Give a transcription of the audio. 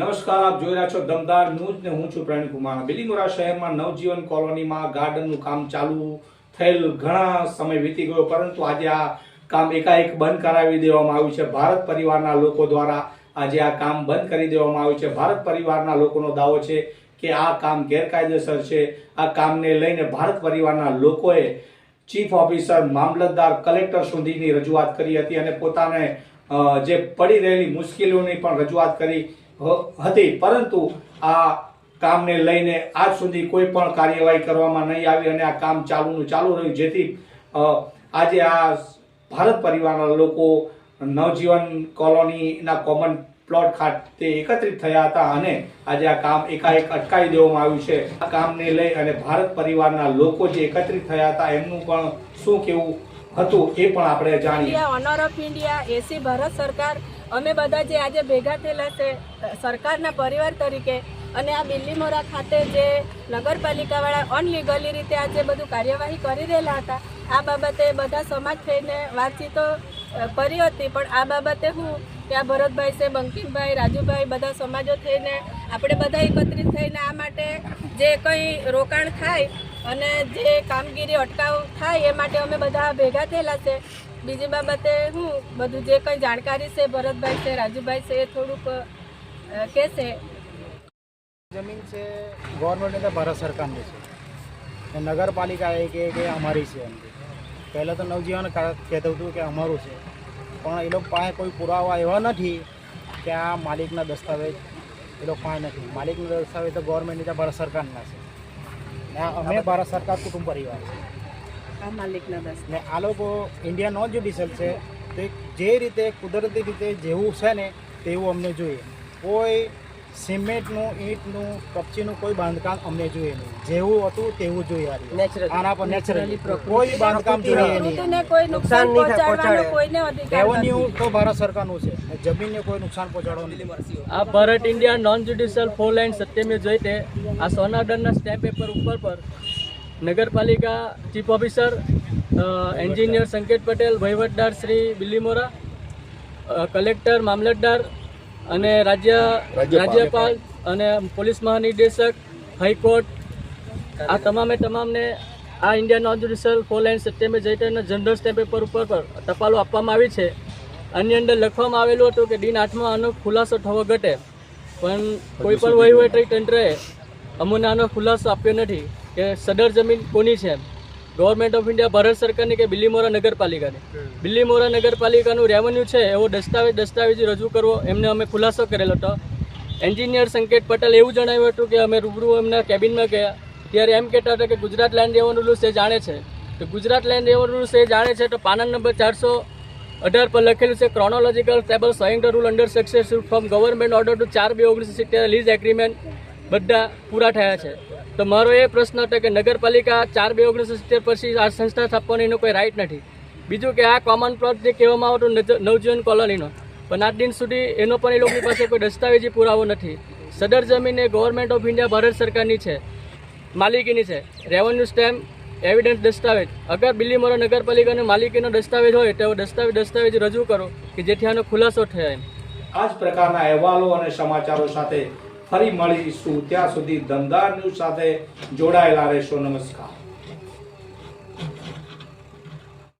નમસ્કાર, આપ જોઈ રહ્યા છો દમદાર ન્યૂઝ ને હું છું પ્રવીણ કુમાર. બિલીમોરા શહેરમાં નવજીવન કોલોનીમાં ગાર્ડનનું કામ ચાલુ થયેલ ઘણા સમય વીતી ગયો, પરંતુ આજે આ કામ એકાએક બંધ કરાવી દેવામાં આવ્યું છે. ભારત પરિવારના લોકો દ્વારા આજે આ કામ બંધ કરી દેવામાં આવ્યું છે. ભારત પરિવારના લોકોનો દાવો છે કે આ કામ ગેરકાયદેસર છે. આ કામને લઈને ભારત પરિવારના લોકોએ ચીફ ઓફિસર, મામલતદાર, કલેક્ટર સુધીની રજૂઆત કરી હતી અને પોતાને જે પડી રહેલી મુશ્કેલીઓની પણ રજૂઆત કરી હતી. પરંતુ આ કામને લઈને આજ સુધી કોઈ પણ કાર્યવાહી કરવામાં નહીં આવી અને આ કામ ચાલુનું ચાલુ રહ્યું. જેથી આજે આ ભારત પરિવારના લોકો નવજીવન કોલોનીના કોમન પ્લોટ ખાતે એકત્રિત થયા હતા અને આજે આ કામ એકાએક અટકાવી દેવામાં આવ્યું છે. આ કામને લઈ અને ભારત પરિવારના લોકો જે એકત્રિત થયા હતા, એમનું પણ શું કેવું હતું, એ પણ આપણે જાણીએ. ઓનર ઓફ ઇન્ડિયા એસી ભારત સરકાર, અમે બધા જે આજે ભેગા થયેલા છે, સરકારના પરિવાર તરીકે, અને આ બિલ્લીમોરા ખાતે જે નગરપાલિકાવાળા અનલીગલી રીતે આજે બધું કાર્યવાહી કરી રહેલા હતા, આ બાબતે બધા સમાજ થઈને વાતચીતો કરી હતી, પણ આ બાબતે હું ત્યાં ભરતભાઈ છે, બંકિમભાઈ, રાજુભાઈ બધા સમાજો થઈને, આપણે બધા એકત્રિત થઈને આ માટે જે કંઈ રોકાણ થાય અને જે કામગીરી અટકાવ થાય એ માટે અમે બધા ભેગા થયેલા છે. બીજી બાબતે હું બધું જે કંઈ જાણકારી છે, ભરતભાઈ છે, રાજુભાઈ છે, એ થોડુંક કહેશે. જમીન છે ગવર્મેન્ટ એટલે ભારત સરકારની છે. ને નગરપાલિકા એ કહે કે અમારી છે એમ. પહેલાં તો નવજીવન કા- કહેતું હતું કે અમારું છે. પણ એ લોકો પાસે કોઈ પુરાવા એવા નથી કે આ માલિકના દસ્તાવેજ એ લોકો પાસે નથી. માલિકના દસ્તાવેજ તો ગવર્મેન્ટની તો ભારત સરકારના છે. ને અમે ભારત સરકાર કુટુંબ પરિવાર. છે આ માલિકના દસ. ને આ લોકો ઇન્ડિયા નોન જ્યુડિશિયલ છે. તે જે રીતે કુદરતી રીતે જેવું છે ને તેવું અમને જોઈએ. કોઈ સિમેન્ટનું ઈંટનું કપચીનું કોઈ બાંધકામ અમને જોઈએ નહીં. જેવું હતું તેવું જોઈએ આના પર નેચરલી કોઈ બાંધકામ જોઈએ નહીં. કોઈ નુકસાન પહોંચાડવાનો કોઈને અધિકાર રેવન્યુ તો ભારત સરકારનું છે. જમીનને કોઈ નુકસાન પહોંચાડવાનું આ Bharat India non judicial four line સત્યમે જોઈતે આ સોનાગઢના સ્ટેમ્પ પેપર ઉપર પર નગરપાલિકા chief officer engineer Sanket Patel વહીવટદાર Shri Bilimora collector મામલતદાર અને રાજ્ય રાજ્યપાલ અને પોલીસ મહાનિર્દેશક હાઈકોર્ટ આ તમામે તમામને આ ઇન્ડિયન જ્યુડિશિયલ ફોર લાઇન સત્યમે જયટેના જનરલ સ્ટેમ્પ પેપર ઉપર પર ટપાલો આપવામાં આવી છે. આની અંદર લખવામાં આવેલું હતું કે દિન આઠમાં આનો ખુલાસો થવો ઘટે પણ કોઈ પણ વહીવટી તંત્રએ અમને આનો ખુલાસો આપ્યો નથી કે સદર જમીન કોની છે ગવર્મેન્ટ ઓફ ઇન્ડિયા ભારત સરકારની કે બિલ્લીમોરા નગરપાલિકાની બિલ્લીમોરા નગરપાલિકાનું રેવન્યુ છે એવો દસ્તાવેજ દસ્તાવેજી રજૂ કરવો એમને અમે ખુલાસો કરેલો હતો. એન્જિનિયર સંકેત પટેલ એવું જણાવ્યું હતું કે અમે રૂબરૂ એમના કેબિનમાં ગયા. ત્યારે એમ કહેતા હતા કે ગુજરાત લેન્ડ રેવન્યુ રૂલ્સ એ જાણે છે. તો ગુજરાત લેન્ડ રેવન્યુ રૂલ્સ એ જાણે છે તો પાનન નંબર ચારસો અઢાર પર લખેલું છે chronological table showing rule under success from government order to ચાર બે ઓગણીસો સિત્તેર લીઝ એગ્રીમેન્ટ બધા પૂરા થયા છે. તો મારો એ પ્રશ્ન હતો કે નગરપાલિકા ચાર બે ઓગણીસો સિત્તેર પછી આ સંસ્થા સ્થાપવાની એનો કોઈ રાઇટ નથી. બીજું કે આ કોમન પ્લોટ જે કહેવામાં આવતું નવજીવન કોલોનીનો, પણ આજ દિન સુધી એનો પણ એ લોકોની પાસે કોઈ દસ્તાવેજી પુરાવો નથી. સદર જમીન એ ગવર્મેન્ટ ઓફ ઇન્ડિયા ભારત સરકારની છે, માલિકીની છે. રેવન્યુ સ્ટેમ્પ એવિડન્સ દસ્તાવેજ. અગર બિલીમોરા નગરપાલિકાની માલિકીનો દસ્તાવેજ હોય, તો દસ્તાવેજ દસ્તાવેજ રજૂ કરો કે જેથી આનો ખુલાસો થાય આ જ પ્રકારના અહેવાલો અને સમાચારો સાથે ફરી મળીશું. ત્યાં સુધી ધંધા ન્યૂઝ સાથે જોડાયેલા રહેશો. નમસ્કાર.